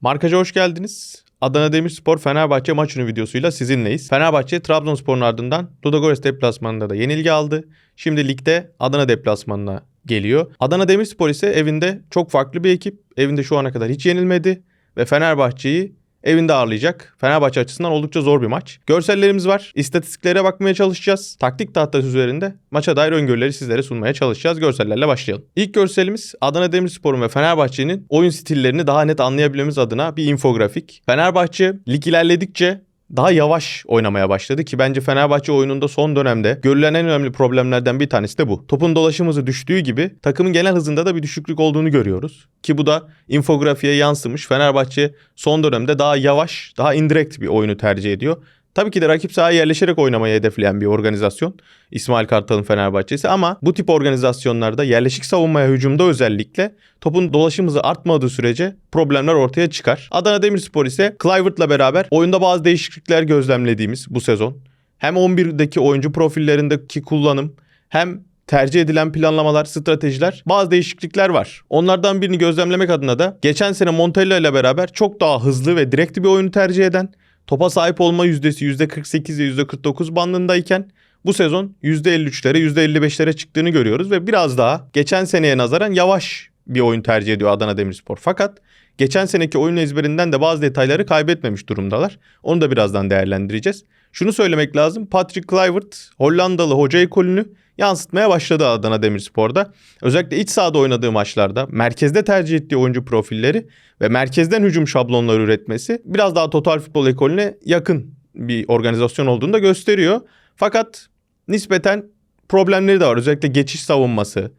Markaja hoş geldiniz. Adana Demirspor Fenerbahçe maçının videosuyla sizinleyiz. Fenerbahçe Trabzonspor'un ardından Ludogorets deplasmanında da yenilgi aldı. Şimdi ligde Adana deplasmanına geliyor. Adana Demirspor ise evinde çok farklı bir ekip. Evinde şu ana kadar hiç yenilmedi ve Fenerbahçe'yi evinde ağırlayacak. Fenerbahçe açısından oldukça zor bir maç. Görsellerimiz var. İstatistiklere bakmaya çalışacağız. Taktik tahtası üzerinde maça dair öngörüleri sizlere sunmaya çalışacağız. Görsellerle başlayalım. İlk görselimiz Adana Demirspor'un ve Fenerbahçe'nin oyun stillerini daha net anlayabilmemiz adına bir infografik. Fenerbahçe lig ilerledikçe daha yavaş oynamaya başladı ki bence Fenerbahçe oyununda son dönemde görülen en önemli problemlerden bir tanesi de bu. Topun dolaşım hızı düştüğü gibi takımın genel hızında da bir düşüklük olduğunu görüyoruz. Ki bu da infografiye yansımış. Fenerbahçe son dönemde daha yavaş, daha indirekt bir oyunu tercih ediyor. Tabii ki de rakip sahaya yerleşerek oynamayı hedefleyen bir organizasyon. İsmail Kartal'ın Fenerbahçe'si ama bu tip organizasyonlarda yerleşik savunmaya hücumda özellikle topun dolaşım hızı artmadığı sürece problemler ortaya çıkar. Adana Demirspor ise Clivert'la beraber oyunda bazı değişiklikler gözlemlediğimiz bu sezon. Hem 11'deki oyuncu profillerindeki kullanım hem tercih edilen planlamalar, stratejiler, bazı değişiklikler var. Onlardan birini gözlemlemek adına da geçen sene Montella ile beraber çok daha hızlı ve direkt bir oyunu tercih eden topa sahip olma yüzdesi %48 ve %49 bandındayken bu sezon %53'lere %55'lere çıktığını görüyoruz ve biraz daha geçen seneye nazaran yavaş bir oyun tercih ediyor Adana Demirspor. Fakat geçen seneki oyun ezberinden de bazı detayları kaybetmemiş durumdalar. Onu da birazdan değerlendireceğiz. Şunu söylemek lazım. Patrick Kluivert Hollandalı hoca ekolünü yansıtmaya başladı Adana Demirspor'da. Özellikle iç sahada oynadığı maçlarda merkezde tercih ettiği oyuncu profilleri ve merkezden hücum şablonları üretmesi biraz daha total futbol ekolüne yakın bir organizasyon olduğunu da gösteriyor. Fakat nispeten problemleri de var. Özellikle geçiş savunması,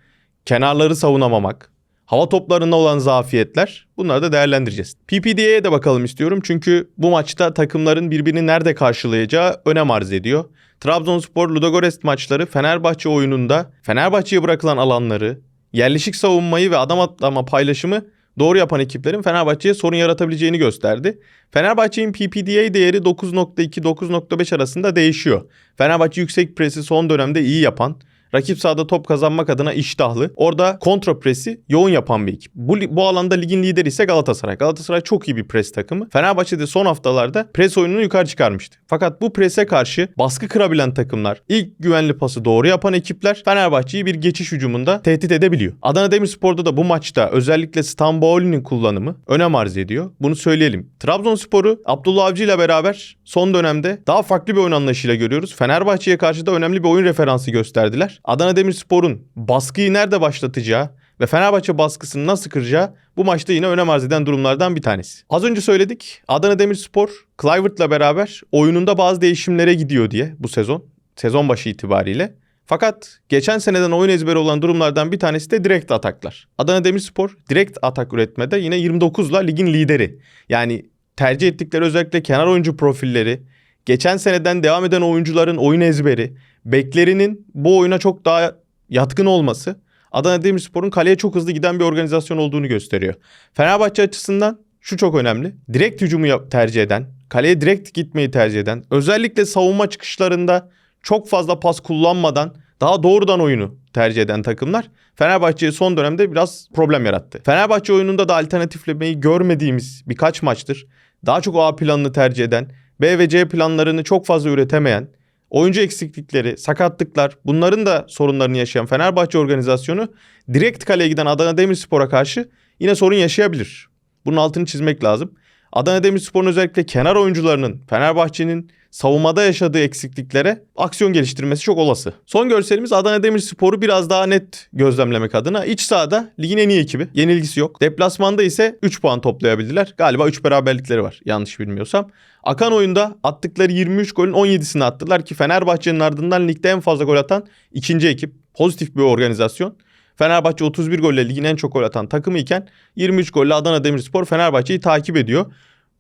kenarları savunamamak, hava toplarında olan zafiyetler bunları da değerlendireceğiz. PPD'ye de bakalım istiyorum çünkü bu maçta takımların birbirini nerede karşılayacağı önem arz ediyor. Trabzonspor Ludogorets maçları Fenerbahçe oyununda Fenerbahçe'ye bırakılan alanları, yerleşik savunmayı ve adam atlama paylaşımı doğru yapan ekiplerin Fenerbahçe'ye sorun yaratabileceğini gösterdi. Fenerbahçe'nin PPDA değeri 9.2-9.5 arasında değişiyor. Fenerbahçe yüksek presi son dönemde iyi yapan, rakip sahada top kazanmak adına iştahlı. Orada kontra presi yoğun yapan bir ekip. Bu, bu alanda ligin lideri ise Galatasaray. Galatasaray çok iyi bir pres takımı. Fenerbahçe de son haftalarda pres oyununu yukarı çıkarmıştı. Fakat bu prese karşı baskı kırabilen takımlar, ilk güvenli pası doğru yapan ekipler Fenerbahçe'yi bir geçiş hücumunda tehdit edebiliyor. Adana Demirspor'da da bu maçta özellikle Stamboul'un kullanımı önem arz ediyor. Bunu söyleyelim. Trabzonspor'u Abdullah Avcı ile beraber son dönemde daha farklı bir oyun anlayışıyla görüyoruz. Fenerbahçe'ye karşı da önemli bir oyun referansı gösterdiler. Adana Demirspor'un baskıyı nerede başlatacağı ve Fenerbahçe baskısını nasıl kıracağı bu maçta yine önem arz eden durumlardan bir tanesi. Az önce söyledik Adana Demirspor Clivert'la beraber oyununda bazı değişimlere gidiyor diye bu sezon. Sezon başı itibariyle. Fakat geçen seneden oyun ezberi olan durumlardan bir tanesi de direkt ataklar. Adana Demirspor direkt atak üretmede yine 29'la ligin lideri. Yani tercih ettikleri özellikle kenar oyuncu profilleri, geçen seneden devam eden oyuncuların oyun ezberi, beklerinin bu oyuna çok daha yatkın olması Adana Demirspor'un kaleye çok hızlı giden bir organizasyon olduğunu gösteriyor. Fenerbahçe açısından şu çok önemli. Direkt hücumu tercih eden, kaleye direkt gitmeyi tercih eden, özellikle savunma çıkışlarında çok fazla pas kullanmadan daha doğrudan oyunu tercih eden takımlar Fenerbahçe'ye son dönemde biraz problem yarattı. Fenerbahçe oyununda da alternatiflemeyi görmediğimiz birkaç maçtır. Daha çok A planını tercih eden, B ve C planlarını çok fazla üretemeyen, oyuncu eksiklikleri, sakatlıklar bunların da sorunlarını yaşayan Fenerbahçe organizasyonu direkt kaleye giden Adana Demirspor'a karşı yine sorun yaşayabilir. Bunun altını çizmek lazım. Adana Demirspor'un özellikle kenar oyuncularının Fenerbahçe'nin savunmada yaşadığı eksikliklere aksiyon geliştirmesi çok olası. Son görselimiz Adana Demirspor'u biraz daha net gözlemlemek adına. İç sahada ligin en iyi ekibi. Yenilgisi yok. Deplasmanda ise 3 puan toplayabildiler. Galiba 3 beraberlikleri var yanlış bilmiyorsam. Akan oyunda attıkları 23 golün 17'sini attılar ki Fenerbahçe'nin ardından ligde en fazla gol atan ikinci ekip. Pozitif bir organizasyon. Fenerbahçe 31 golle ligin en çok gol atan takımı iken 23 golle Adana Demirspor Fenerbahçe'yi takip ediyor.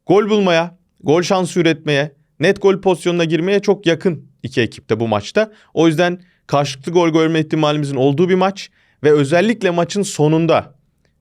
Gol bulmaya, gol şansı üretmeye, net gol pozisyonuna girmeye çok yakın iki ekip de bu maçta. O yüzden karşılıklı gol görme ihtimalimizin olduğu bir maç ve özellikle maçın sonunda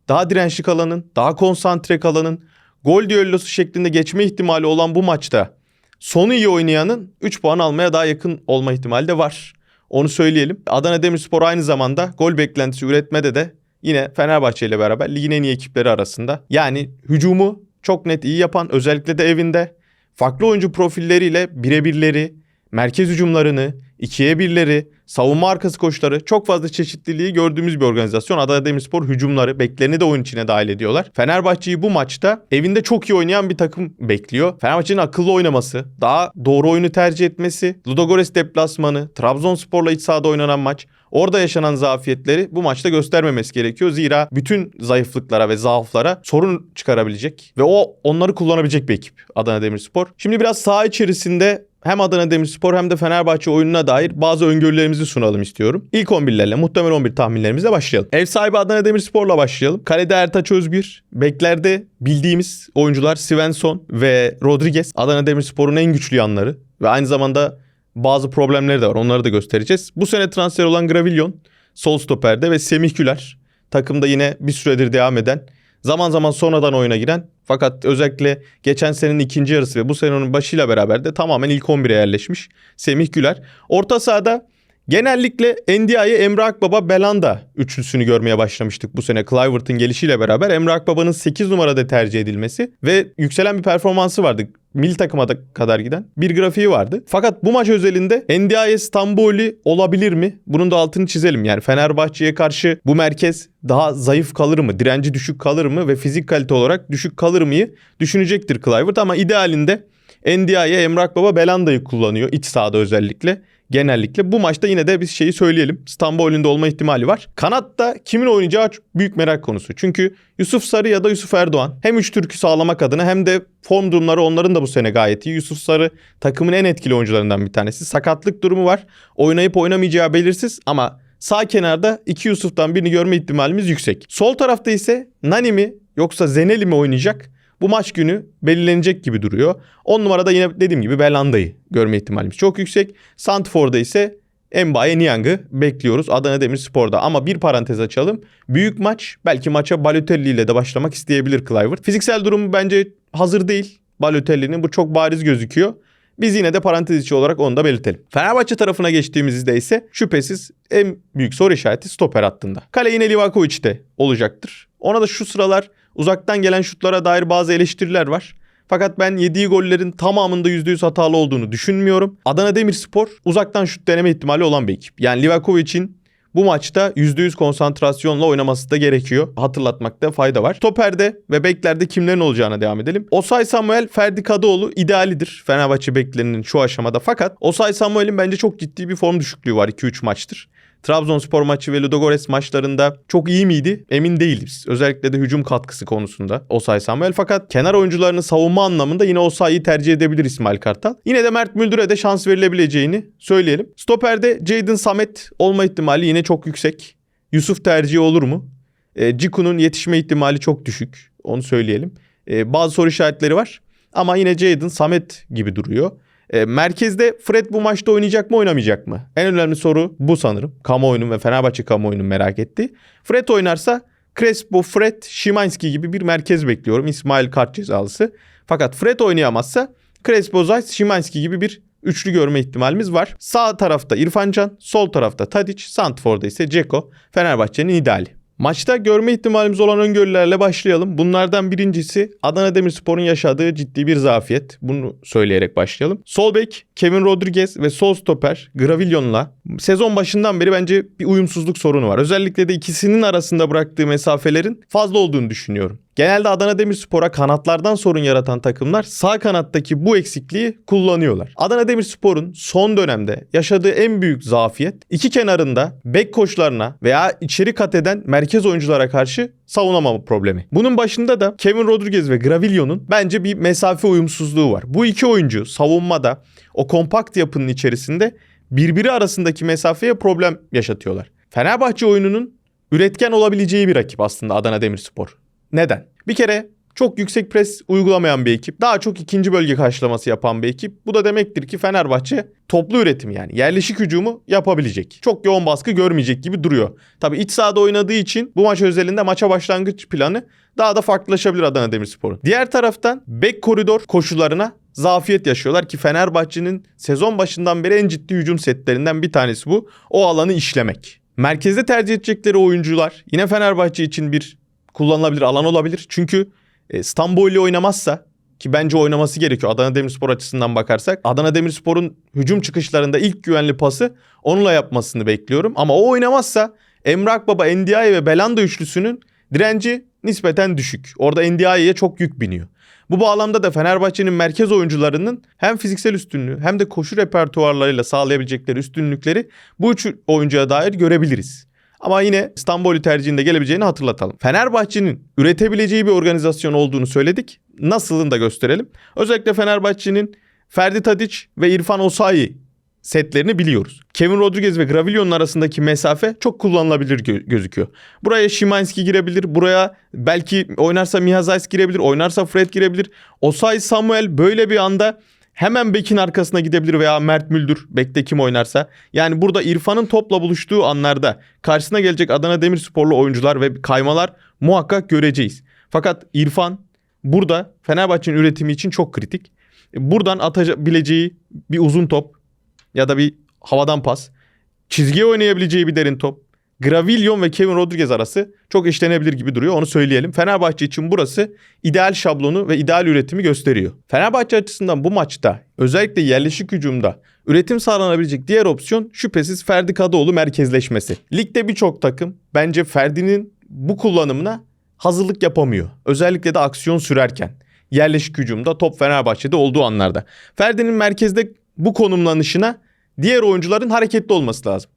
daha dirençli kalanın, daha konsantre kalanın, gol düellosu şeklinde geçme ihtimali olan bu maçta sonu iyi oynayanın 3 puan almaya daha yakın olma ihtimali de var. Onu söyleyelim. Adana Demirspor aynı zamanda gol beklentisi üretmede de yine Fenerbahçe ile beraber ligin en iyi ekipleri arasında. Yani hücumu çok net iyi yapan özellikle de evinde farklı oyuncu profilleriyle birebirleri, merkez hücumlarını, ikiye birleri, savunma arkası koşuları çok fazla çeşitliliği gördüğümüz bir organizasyon. Adana Demirspor hücumları beklerini de oyun içine dahil ediyorlar. Fenerbahçe'yi bu maçta evinde çok iyi oynayan bir takım bekliyor. Fenerbahçe'nin akıllı oynaması, daha doğru oyunu tercih etmesi, Ludogorets deplasmanı, Trabzonspor'la iç sahada oynanan maç, Orada yaşanan zafiyetleri bu maçta göstermemesi gerekiyor. Zira bütün zayıflıklara ve zaaflara sorun çıkarabilecek ve o onları kullanabilecek bir ekip Adana Demirspor. Şimdi biraz saha içerisinde hem Adana Demirspor hem de Fenerbahçe oyununa dair bazı öngörülerimizi sunalım istiyorum. İlk 11'lerle muhtemel 11 tahminlerimizle başlayalım. Ev sahibi Adana Demirspor'la başlayalım. Kalede Ertaç Özbir, beklerde bildiğimiz oyuncular Svensson ve Rodriguez. Adana Demirspor'un en güçlü yanları ve aynı zamanda bazı problemleri de var. Onları da göstereceğiz. Bu sene transfer olan Gravillon sol stoperde ve Semih Güler takımda yine bir süredir devam eden zaman zaman sonradan oyuna giren fakat özellikle geçen senenin ikinci yarısı ve bu senenin başıyla beraber de tamamen ilk 11'e yerleşmiş Semih Güler. Orta sahada genellikle Ndiaye, Emre Akbaba, Belanda üçlüsünü görmeye başlamıştık bu sene Clivert'ın gelişiyle beraber. Emre Akbaba'nın 8 numarada tercih edilmesi ve yükselen bir performansı vardı mil takıma da kadar giden bir grafiği vardı. Fakat bu maç özelinde Ndiaye Stamboli olabilir mi? Bunun da altını çizelim. Yani Fenerbahçe'ye karşı bu merkez daha zayıf kalır mı? Direnci düşük kalır mı? Ve fizik kalite olarak düşük kalır mıyı düşünecektir Clivert ama idealinde Ndiaye, Emrak Baba Belanda'yı kullanıyor iç sahada özellikle genellikle. Bu maçta yine de bir şeyi söyleyelim. Stambol'ün olma ihtimali var. Kanatta kimin oynayacağı büyük merak konusu. Çünkü Yusuf Sarı ya da Yusuf Erdoğan hem üç türkü sağlamak adına hem de form durumları onların da bu sene gayet iyi. Yusuf Sarı takımın en etkili oyuncularından bir tanesi. Sakatlık durumu var. Oynayıp oynamayacağı belirsiz ama sağ kenarda iki Yusuf'tan birini görme ihtimalimiz yüksek. Sol tarafta ise Nani mi yoksa Zeneli mi oynayacak? Bu maç günü belirlenecek gibi duruyor. 10 numarada yine dediğim gibi Belanda'yı görme ihtimalimiz çok yüksek. Santfor'da ise Mbaye Niang'ı bekliyoruz Adana Demirspor'da. Ama bir parantez açalım. Büyük maç belki maça Balotelli ile de başlamak isteyebilir Clivert. Fiziksel durumu bence hazır değil Balotelli'nin. Bu çok bariz gözüküyor. Biz yine de parantez içi olarak onu da belirtelim. Fenerbahçe tarafına geçtiğimizde ise şüphesiz en büyük soru işareti stoper hattında. Kale yine Livakovic'te olacaktır. Ona da şu sıralar Uzaktan gelen şutlara dair bazı eleştiriler var. Fakat ben yediği gollerin tamamında %100 hatalı olduğunu düşünmüyorum. Adana Demirspor uzaktan şut deneme ihtimali olan bir ekip. Yani Livakovic'in bu maçta %100 konsantrasyonla oynaması da gerekiyor. Hatırlatmakta fayda var. Toperde ve beklerde kimlerin olacağına devam edelim. Osay Samuel, Ferdi Kadıoğlu idealidir Fenerbahçe beklerinin şu aşamada. Fakat Osay Samuel'in bence çok ciddi bir form düşüklüğü var 2-3 maçtır. Trabzonspor maçı ve Ludogorets maçlarında çok iyi miydi? Emin değiliz. Özellikle de hücum katkısı konusunda Osay Samuel. Fakat kenar oyuncularını savunma anlamında yine Osay'ı tercih edebilir İsmail Kartal. Yine de Mert Müldür'e de şans verilebileceğini söyleyelim. Stoper'de Jadon Samet olma ihtimali yine çok yüksek. Yusuf tercihi olur mu? E, Ciku'nun yetişme ihtimali çok düşük. Onu söyleyelim. E, bazı soru işaretleri var. Ama yine Jadon Samet gibi duruyor. E, merkezde Fred bu maçta oynayacak mı oynamayacak mı? En önemli soru bu sanırım. Kamuoyunun ve Fenerbahçe kamuoyunun merak etti. Fred oynarsa Crespo, Fred, Şimanski gibi bir merkez bekliyorum. İsmail kart cezalısı. Fakat Fred oynayamazsa Crespo, Zayt, Şimanski gibi bir üçlü görme ihtimalimiz var. Sağ tarafta İrfan Can, sol tarafta Tadic, Santfor'da ise Ceko. Fenerbahçe'nin ideali. Maçta görme ihtimalimiz olan öngörülerle başlayalım. Bunlardan birincisi Adana Demirspor'un yaşadığı ciddi bir zafiyet. Bunu söyleyerek başlayalım. Sol bek Kevin Rodriguez ve sol stoper Gravillon'la sezon başından beri bence bir uyumsuzluk sorunu var. Özellikle de ikisinin arasında bıraktığı mesafelerin fazla olduğunu düşünüyorum. Genelde Adana Demirspor'a kanatlardan sorun yaratan takımlar sağ kanattaki bu eksikliği kullanıyorlar. Adana Demirspor'un son dönemde yaşadığı en büyük zafiyet iki kenarında bek koçlarına veya içeri kat eden merkez oyunculara karşı savunamama problemi. Bunun başında da Kevin Rodriguez ve Gravillon'un bence bir mesafe uyumsuzluğu var. Bu iki oyuncu savunmada o kompakt yapının içerisinde birbiri arasındaki mesafeye problem yaşatıyorlar. Fenerbahçe oyununun üretken olabileceği bir rakip aslında Adana Demirspor. Neden? Bir kere çok yüksek pres uygulamayan bir ekip. Daha çok ikinci bölge karşılaması yapan bir ekip. Bu da demektir ki Fenerbahçe toplu üretim yani yerleşik hücumu yapabilecek. Çok yoğun baskı görmeyecek gibi duruyor. Tabi iç sahada oynadığı için bu maç özelinde maça başlangıç planı daha da farklılaşabilir Adana Demirspor'un. Diğer taraftan bek koridor koşularına zafiyet yaşıyorlar ki Fenerbahçe'nin sezon başından beri en ciddi hücum setlerinden bir tanesi bu. O alanı işlemek. Merkezde tercih edecekleri oyuncular yine Fenerbahçe için bir kullanılabilir alan olabilir. Çünkü e, Stamboli oynamazsa ki bence oynaması gerekiyor Adana Demirspor açısından bakarsak. Adana Demirspor'un hücum çıkışlarında ilk güvenli pası onunla yapmasını bekliyorum. Ama o oynamazsa Emre Akbaba, Ndiaye ve Belanda üçlüsünün direnci nispeten düşük. Orada Ndiaye'ye çok yük biniyor. Bu bağlamda da Fenerbahçe'nin merkez oyuncularının hem fiziksel üstünlüğü hem de koşu repertuarlarıyla sağlayabilecekleri üstünlükleri bu üç oyuncuya dair görebiliriz. Ama yine İstanbul'u tercihinde gelebileceğini hatırlatalım. Fenerbahçe'nin üretebileceği bir organizasyon olduğunu söyledik. Nasılını da gösterelim. Özellikle Fenerbahçe'nin Ferdi Tadic ve İrfan Osayi setlerini biliyoruz. Kevin Rodriguez ve Gravillon'un arasındaki mesafe çok kullanılabilir gö- gözüküyor. Buraya Szymanski girebilir. Buraya belki oynarsa Mihazais girebilir. Oynarsa Fred girebilir. Osayi Samuel böyle bir anda hemen bekin arkasına gidebilir veya Mert Müldür bekte kim oynarsa. Yani burada İrfan'ın topla buluştuğu anlarda karşısına gelecek Adana Demirsporlu oyuncular ve kaymalar muhakkak göreceğiz. Fakat İrfan burada Fenerbahçe'nin üretimi için çok kritik. Buradan atabileceği bir uzun top ya da bir havadan pas, çizgiye oynayabileceği bir derin top, Gravillon ve Kevin Rodriguez arası çok işlenebilir gibi duruyor onu söyleyelim. Fenerbahçe için burası ideal şablonu ve ideal üretimi gösteriyor. Fenerbahçe açısından bu maçta özellikle yerleşik hücumda üretim sağlanabilecek diğer opsiyon şüphesiz Ferdi Kadıoğlu merkezleşmesi. Ligde birçok takım bence Ferdi'nin bu kullanımına hazırlık yapamıyor. Özellikle de aksiyon sürerken. Yerleşik hücumda top Fenerbahçe'de olduğu anlarda. Ferdi'nin merkezde bu konumlanışına diğer oyuncuların hareketli olması lazım.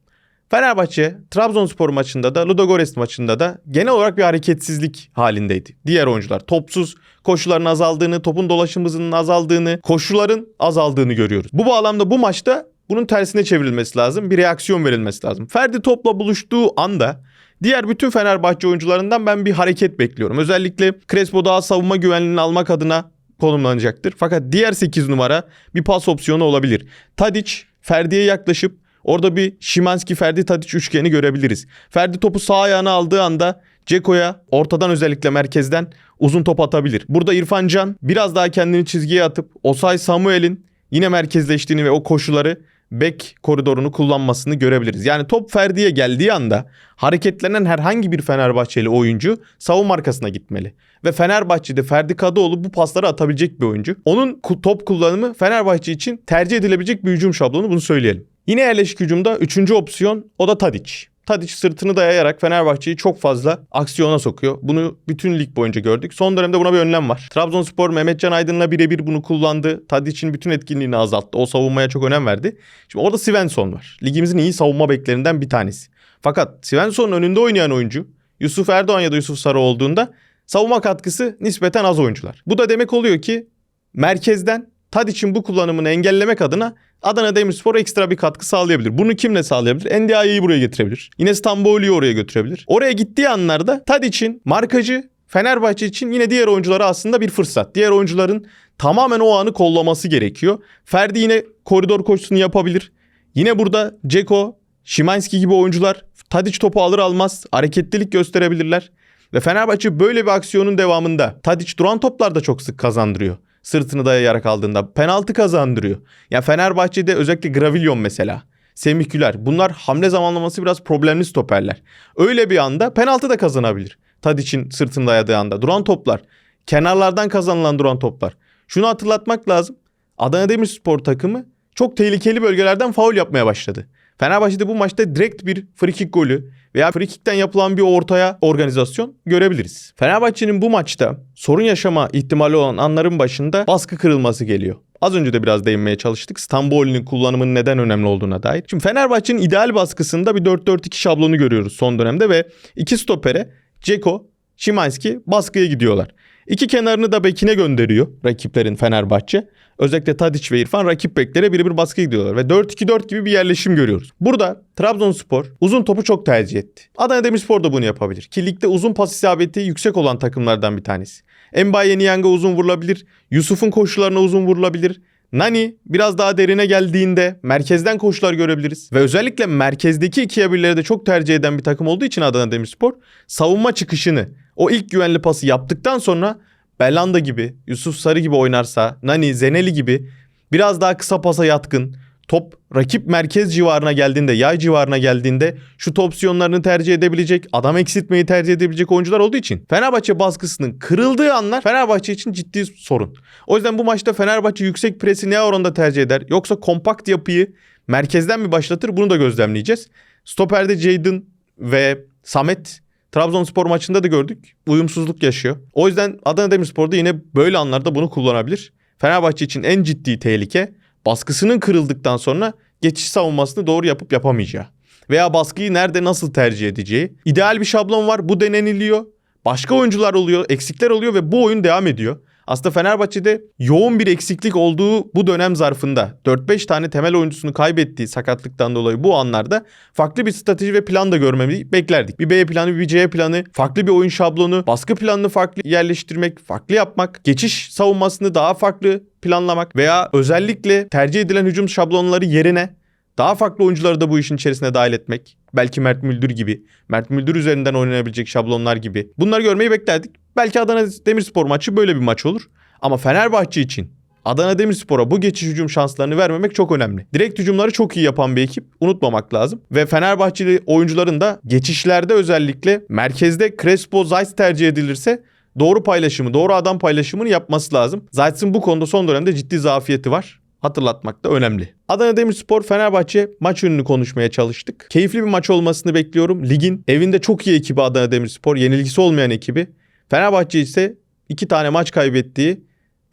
Fenerbahçe Trabzonspor maçında da Ludogorets maçında da genel olarak bir hareketsizlik halindeydi. Diğer oyuncular topsuz koşuların azaldığını, topun dolaşım hızının azaldığını, koşuların azaldığını görüyoruz. Bu bağlamda bu maçta bunun tersine çevrilmesi lazım. Bir reaksiyon verilmesi lazım. Ferdi topla buluştuğu anda Diğer bütün Fenerbahçe oyuncularından ben bir hareket bekliyorum. Özellikle Crespo daha savunma güvenliğini almak adına konumlanacaktır. Fakat diğer 8 numara bir pas opsiyonu olabilir. Tadic Ferdi'ye yaklaşıp orada bir Şimanski Ferdi Tadic üçgeni görebiliriz. Ferdi topu sağ ayağına aldığı anda Ceko'ya ortadan özellikle merkezden uzun top atabilir. Burada İrfan Can biraz daha kendini çizgiye atıp Osay Samuel'in yine merkezleştiğini ve o koşuları bek koridorunu kullanmasını görebiliriz. Yani top Ferdi'ye geldiği anda hareketlenen herhangi bir Fenerbahçeli oyuncu savunma arkasına gitmeli. Ve Fenerbahçe'de Ferdi Kadıoğlu bu pasları atabilecek bir oyuncu. Onun top kullanımı Fenerbahçe için tercih edilebilecek bir hücum şablonu bunu söyleyelim. Yine yerleşik hücumda üçüncü opsiyon o da Tadic. Tadic sırtını dayayarak Fenerbahçe'yi çok fazla aksiyona sokuyor. Bunu bütün lig boyunca gördük. Son dönemde buna bir önlem var. Trabzonspor Mehmetcan Aydın'la birebir bunu kullandı. Tadic'in bütün etkinliğini azalttı. O savunmaya çok önem verdi. Şimdi orada Svensson var. Ligimizin iyi savunma beklerinden bir tanesi. Fakat Svensson'un önünde oynayan oyuncu Yusuf Erdoğan ya da Yusuf Sarı olduğunda savunma katkısı nispeten az oyuncular. Bu da demek oluyor ki merkezden Tadic'in bu kullanımını engellemek adına Adana Demirspor ekstra bir katkı sağlayabilir. Bunu kimle sağlayabilir? Ndiaye'yi buraya getirebilir. Yine Stamboli'yi oraya götürebilir. Oraya gittiği anlarda Tadic'in markacı Fenerbahçe için yine diğer oyunculara aslında bir fırsat. Diğer oyuncuların tamamen o anı kollaması gerekiyor. Ferdi yine koridor koşusunu yapabilir. Yine burada Ceko, Şimanski gibi oyuncular Tadic topu alır almaz hareketlilik gösterebilirler. Ve Fenerbahçe böyle bir aksiyonun devamında Tadic duran toplarda çok sık kazandırıyor. Sırtını dayayarak aldığında penaltı kazandırıyor. Ya Fenerbahçe'de özellikle Gravillon mesela. Semih Güler. Bunlar hamle zamanlaması biraz problemli stoperler. Öyle bir anda penaltı da kazanabilir. Tadic'in sırtını dayadığı anda. Duran toplar. Kenarlardan kazanılan duran toplar. Şunu hatırlatmak lazım. Adana Demirspor takımı çok tehlikeli bölgelerden faul yapmaya başladı. Fenerbahçe'de bu maçta direkt bir frikik golü veya frikikten yapılan bir ortaya organizasyon görebiliriz. Fenerbahçe'nin bu maçta sorun yaşama ihtimali olan anların başında baskı kırılması geliyor. Az önce de biraz değinmeye çalıştık. Stamboli'nin kullanımının neden önemli olduğuna dair. Şimdi Fenerbahçe'nin ideal baskısında bir 4-4-2 şablonu görüyoruz son dönemde ve iki stopere Ceko, Şimanski baskıya gidiyorlar. İki kenarını da bekine gönderiyor rakiplerin Fenerbahçe. Özellikle Tadic ve İrfan rakip beklere birebir baskı gidiyorlar ve 4-2-4 gibi bir yerleşim görüyoruz. Burada Trabzonspor uzun topu çok tercih etti. Adana Demirspor da bunu yapabilir. Ki ligde uzun pas isabeti yüksek olan takımlardan bir tanesi. Mbaye Niang'a uzun vurulabilir. Yusuf'un koşularına uzun vurulabilir. Nani biraz daha derine geldiğinde merkezden koşular görebiliriz. Ve özellikle merkezdeki ikiye birleri de çok tercih eden bir takım olduğu için Adana Demirspor savunma çıkışını o ilk güvenli pası yaptıktan sonra Belanda gibi, Yusuf Sarı gibi oynarsa, Nani, Zeneli gibi biraz daha kısa pasa yatkın, top rakip merkez civarına geldiğinde, yay civarına geldiğinde şut opsiyonlarını tercih edebilecek, adam eksiltmeyi tercih edebilecek oyuncular olduğu için Fenerbahçe baskısının kırıldığı anlar Fenerbahçe için ciddi sorun. O yüzden bu maçta Fenerbahçe yüksek presi ne oranda tercih eder? Yoksa kompakt yapıyı merkezden mi başlatır? Bunu da gözlemleyeceğiz. Stoper'de Jadon ve Samet Trabzonspor maçında da gördük. Uyumsuzluk yaşıyor. O yüzden Adana Demirspor da yine böyle anlarda bunu kullanabilir. Fenerbahçe için en ciddi tehlike baskısının kırıldıktan sonra geçiş savunmasını doğru yapıp yapamayacağı. Veya baskıyı nerede nasıl tercih edeceği. İdeal bir şablon var. Bu deneniliyor. Başka oyuncular oluyor, eksikler oluyor ve bu oyun devam ediyor. Aslında Fenerbahçe'de yoğun bir eksiklik olduğu bu dönem zarfında 4-5 tane temel oyuncusunu kaybettiği sakatlıktan dolayı bu anlarda farklı bir strateji ve plan da görmemizi beklerdik. Bir B planı, bir C planı, farklı bir oyun şablonu, baskı planını farklı yerleştirmek, farklı yapmak, geçiş savunmasını daha farklı planlamak veya özellikle tercih edilen hücum şablonları yerine daha farklı oyuncuları da bu işin içerisine dahil etmek. Belki Mert Müldür gibi. Mert Müldür üzerinden oynanabilecek şablonlar gibi. Bunları görmeyi beklerdik. Belki Adana Demirspor maçı böyle bir maç olur. Ama Fenerbahçe için Adana Demirspor'a bu geçiş hücum şanslarını vermemek çok önemli. Direkt hücumları çok iyi yapan bir ekip. Unutmamak lazım. Ve Fenerbahçeli oyuncuların da geçişlerde özellikle merkezde Crespo Zayt tercih edilirse doğru paylaşımı, doğru adam paylaşımını yapması lazım. Zayt'ın bu konuda son dönemde ciddi zafiyeti var hatırlatmak da önemli. Adana Demirspor Fenerbahçe maç önünü konuşmaya çalıştık. Keyifli bir maç olmasını bekliyorum. Ligin evinde çok iyi ekibi Adana Demirspor, yenilgisi olmayan ekibi. Fenerbahçe ise iki tane maç kaybettiği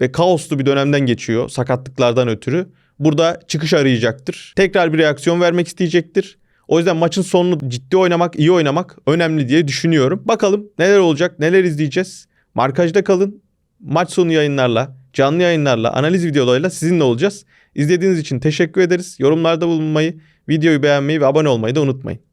ve kaoslu bir dönemden geçiyor sakatlıklardan ötürü. Burada çıkış arayacaktır. Tekrar bir reaksiyon vermek isteyecektir. O yüzden maçın sonunu ciddi oynamak, iyi oynamak önemli diye düşünüyorum. Bakalım neler olacak, neler izleyeceğiz. Markajda kalın. Maç sonu yayınlarla, canlı yayınlarla, analiz videolarıyla sizinle olacağız. İzlediğiniz için teşekkür ederiz. Yorumlarda bulunmayı, videoyu beğenmeyi ve abone olmayı da unutmayın.